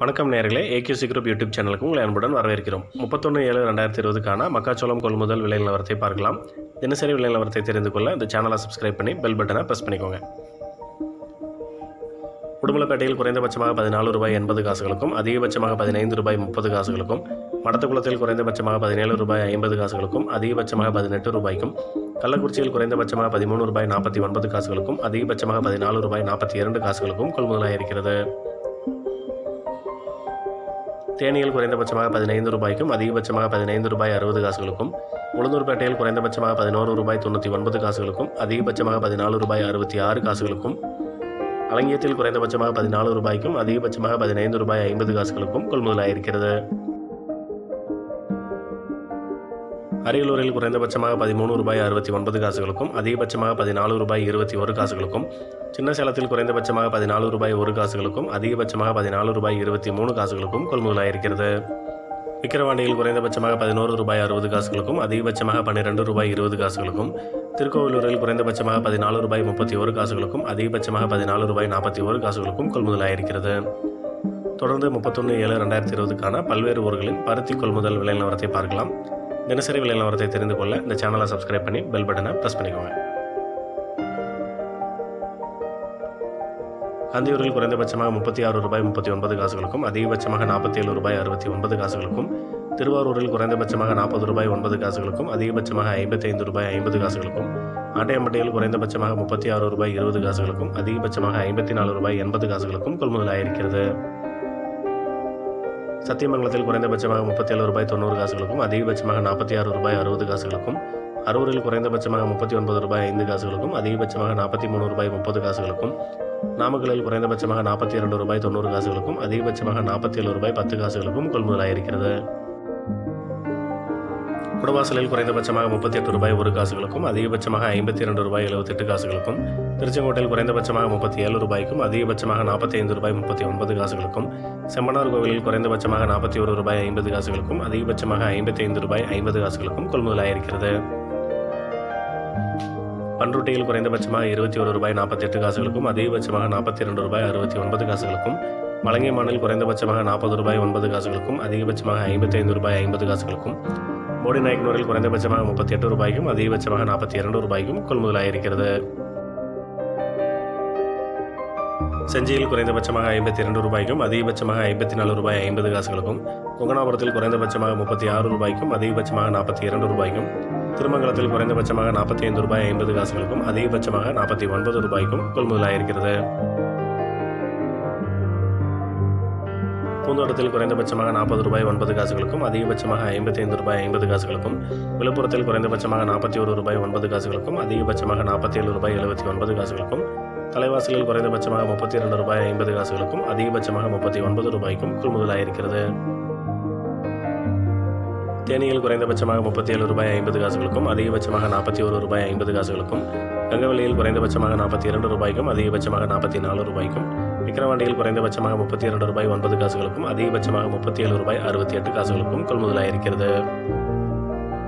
வணக்கம் நேர்களே. ஏகியூசி group YouTube சேனலுக்கு உங்களை அன்புடன் வரவேற்கிறோம். முப்பத்தொன்று ஏழு ரெண்டாயிரத்தி இருபதுக்கான மக்காச்சோளம் கொள்முதல் விலை நிலவரத்தை பார்க்கலாம். தினசரி விலை நிலவரத்தை தெரிந்து கொள்ள இந்த சேனலை சப்ஸ்கிரைப் பண்ணி பெல் பட்டனை ப்ரெஸ் பண்ணிக்கோங்க. உடுமலைப்பேட்டையில் குறைந்தபட்சமாக பதினாலு ரூபாய் எண்பது காசுகளுக்கும் அதிகபட்சமாக பதினைந்து ரூபாய் முப்பது காசுகளுக்கும் மடத்துக்குளத்தில் குறைந்தபட்சமாக பதினேழு ரூபாய் ஐம்பது காசுகளுக்கும் அதிகபட்சமாக பதினெட்டு ரூபாய்க்கும் கள்ளக்குறிச்சியில் குறைந்தபட்சமாக பதிமூணு ரூபாய் நாற்பத்தி ஒன்பது காசுகளுக்கும் அதிகபட்சமாக பதினாலு ரூபாய் நாற்பத்தி இரண்டு காசுகளுக்கும் கொள்முதலாக இருக்கிறது தேனியில் குறைந்தபட்சமாக பதினைந்து ரூபாய்க்கும் அதிகபட்சமாக பதினைந்து ரூபாய் அறுபது காசுகளுக்கும் உளுந்தூர்பேட்டையில் குறைந்தபட்சமாக பதினோரு ரூபாய் தொண்ணூற்றி ஒன்பது காசுகளுக்கும் அதிகபட்சமாக பதினாலு ரூபாய் அறுபத்தி ஆறு காசுகளுக்கும் அலங்கியத்தில் குறைந்தபட்சமாக பதினாலு ரூபாய்க்கும் அதிகபட்சமாக பதினைந்து ரூபாய் ஐம்பது காசுகளுக்கும் கொள்முதலாயிருக்கிறது. அரியலூரில் குறைந்தபட்சமாக பதிமூணு ரூபாய் அறுபத்தி ஒன்பது காசுகளுக்கும் அதிகபட்சமாக பதினாலு ரூபாய் இருபத்தி ஒரு காசுகளுக்கும் சின்ன சேலத்தில் குறைந்தபட்சமாக பதினாலு ரூபாய் ஒரு காசுகளுக்கும் அதிகபட்சமாக பதினாலு ரூபாய் இருபத்தி மூணு காசுகளுக்கும் கொள்முதலாயிருக்கிறது. விக்கிரவாண்டியில் குறைந்தபட்சமாக பதினோரு ரூபாய் அறுபது காசுகளுக்கும் அதிகபட்சமாக பன்னிரெண்டு ரூபாய் இருபது காசுகளுக்கும் திருக்கோவிலூரில் குறைந்தபட்சமாக பதினாலு ரூபாய் முப்பத்தி ஒரு காசுகளுக்கும் அதிகபட்சமாக பதினாலு ரூபாய் நாற்பத்தி ஒரு காசுகளுக்கும் கொள்முதலாயிருக்கிறது. தொடர்ந்து முப்பத்தொன்று ஏழு ரெண்டாயிரத்தி இருபதுக்கான பல்வேறு ஊர்களின் பருத்தி கொள்முதல் விலை நிலவரத்தை பார்க்கலாம். தினசரி விலை நிலவரத்தை தெரிந்து கொள்ள இந்த சேனலை சப்ஸ்கிரைப் பண்ணி பெல் பட்டனை ப்ரெஸ் பண்ணிக்கோங்க. காந்தியூரில் குறைந்தபட்சமாக முப்பத்தி ஆறு ரூபாய் முப்பத்தி ஒன்பது காசுகளுக்கும் அதிகபட்சமாக நாற்பத்தி ஏழு ரூபாய் அறுபத்தி ஒன்பது காசுகளுக்கும் திருவாரூரில் குறைந்தபட்சமாக நாற்பது ரூபாய் ஒன்பது காசுகளுக்கும் அதிகபட்சமாக ஐம்பத்தைந்து ரூபாய் ஐம்பது காசுகளுக்கும் ஆட்டையம்பட்டியில் குறைந்தபட்சமாக முப்பத்தி ஆறு ரூபாய் இருபது காசுகளுக்கும் அதிகபட்சமாக ஐம்பத்தி நாலு ரூபாய் எண்பது காசுகளுக்கும் கொள்முதலாயிருக்கிறது சத்தியமங்கலத்தில் குறைந்தபட்சமாக முப்பத்தேழு ரூபாய் தொண்ணூறு காசுகளுக்கும் அதிகபட்சமாக நாற்பத்தி ஆறு ரூபாய் அறுபது காசுகளுக்கும் அரூரில் குறைந்தபட்சமாக முப்பத்தி ஒன்பது ரூபாய் ஐந்து காசுகளுக்கும் அதிகபட்சமாக நாற்பத்தி மூணு ரூபாய் முப்பது காசுகளுக்கும் நாமக்கலில் குறைந்தபட்சமாக நாற்பத்தி இரண்டு ரூபாய் தொண்ணூறு காசுகளுக்கும் அதிகபட்சமாக நாற்பத்தி ஏழு ரூபாய் பத்து காசுகளுக்கும் கொள்முதலாயிருக்கிறது. குடவாசலில் குறைந்தபட்சமாக முப்பத்தி எட்டு ரூபாய் ஒரு காசுகளுக்கும் அதிகபட்சமாக ஐம்பத்தி இரண்டு ரூபாய் எழுபத்தெட்டு காசுகளுக்கும் திருச்செங்கோட்டையில் குறைந்தபட்சமாக முப்பத்தி ஏழு ரூபாய்க்கும் அதிகபட்சமாக நாற்பத்தி ஐந்து ரூபாய் முப்பத்தி ஒன்பது காசுகளுக்கும் செம்மனார் கோவிலில் குறைந்தபட்சமாக நாற்பத்தி ஒரு ரூபாய் ஐம்பது காசுகளுக்கும் அதிகபட்சமாக ஐம்பத்தி ஐந்து ரூபாய் ஐம்பது காசுகளுக்கும் கொள்முதலாயிருக்கிறது. பன்ருட்டியில் குறைந்தபட்சமாக இருபத்தி ஒரு ரூபாய் நாற்பத்தி எட்டு காசுகளுக்கும் அதிகபட்சமாக நாற்பத்தி இரண்டு ரூபாய் அறுபத்தி ஒன்பது காசுகளுக்கும் வலங்கைமானில் குறைந்தபட்சமாக நாற்பது ரூபாய் ஒன்பது காசுகளுக்கும் அதிகபட்சமாக ஐம்பத்தி ஐந்து ரூபாய் ஐம்பது காசுகளுக்கும் போடி நாயக்கனூரில் குறைந்தபட்சமாக முப்பத்தி எட்டு ரூபாய்க்கும் அதிகபட்சமாக நாற்பத்தி இரண்டு ரூபாய்க்கும் கொள்முதலாயிருக்கிறது செஞ்சியில் குறைந்தபட்சமாக ஐம்பத்தி இரண்டு ரூபாய்க்கும் அதிகபட்சமாக ஐம்பத்தி நாலு ரூபாய் ஐம்பது காசுகளுக்கும் கொங்கனாபுரத்தில் குறைந்தபட்சமாக முப்பத்தி ஆறு ரூபாய்க்கும் அதிகபட்சமாக நாற்பத்தி இரண்டு ரூபாய்க்கும் திருமங்கலத்தில் குறைந்தபட்சமாக நாற்பத்தி ஐந்து ரூபாய் ஐம்பது காசுகளுக்கும் அதிகபட்சமாக நாற்பத்தி ஒன்பது ரூபாய்க்கும் கொள்முதலாயிருக்கிறது பூந்தோட்டத்தில் குறைந்தபட்சமாக நாற்பது ரூபாய் ஒன்பது காசுகளுக்கும் அதிகபட்சமாக ஐம்பத்தி ஐந்து ரூபாய் ஐம்பது காசுகளுக்கும் விழுப்புரத்தில் குறைந்தபட்சமாக நாற்பத்தி ஒரு ரூபாய் ஒன்பது காசுகளுக்கும் அதிகபட்சமாக நாற்பத்தி ஏழு ரூபாய் எழுபத்தி ஒன்பது காசுகளுக்கும் தலைவாசலில் குறைந்தபட்சமாக முப்பத்தி இரண்டு ரூபாய் ஐம்பது காசுகளுக்கும் அதிகபட்சமாக முப்பத்தி ஒன்பது ரூபாய்க்கும் கொள்முதலாயிருக்கிறது. தேனியில் குறைந்தபட்சமாக முப்பத்தி ஏழு ரூபாய் ஐம்பது காசுகளுக்கும் அதிகபட்சமாக நாற்பத்தி ஒரு ரூபாய் ஐம்பது காசுகளுக்கும் கங்கவெளியில் குறைந்தபட்சமாக நாற்பத்தி இரண்டு ரூபாய்க்கும் அதிகபட்சமாக நாற்பத்தி நாலு ரூபாய்க்கும் விக்கிரவாண்டியில் குறைந்தபட்சமாக முப்பத்தி இரண்டு ரூபாய் ஒன்பது காசுகளுக்கும் அதிகபட்சமாக முப்பத்தி ஏழு ரூபாய் அறுபத்தி எட்டு காசுகளுக்கும் கொள்முதலாயிருக்கிறது.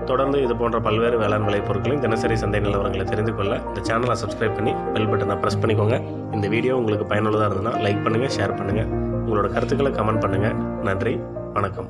தொடர்ந்து இது போன்ற பல்வேறு வேளாண் விளைப் தினசரி சந்தை நிலவரங்களை தெரிந்து கொள்ள இந்த சேனலை சப்ஸ்கிரைப் பண்ணி பெல் பட்டனை ப்ரெஸ் பண்ணிக்கோங்க. இந்த வீடியோ உங்களுக்கு பயனுள்ளதாக இருந்ததுன்னா லைக் பண்ணுங்கள் ஷேர் பண்ணுங்கள் உங்களோட கருத்துக்களை கமெண்ட் பண்ணுங்கள் நன்றி வணக்கம்.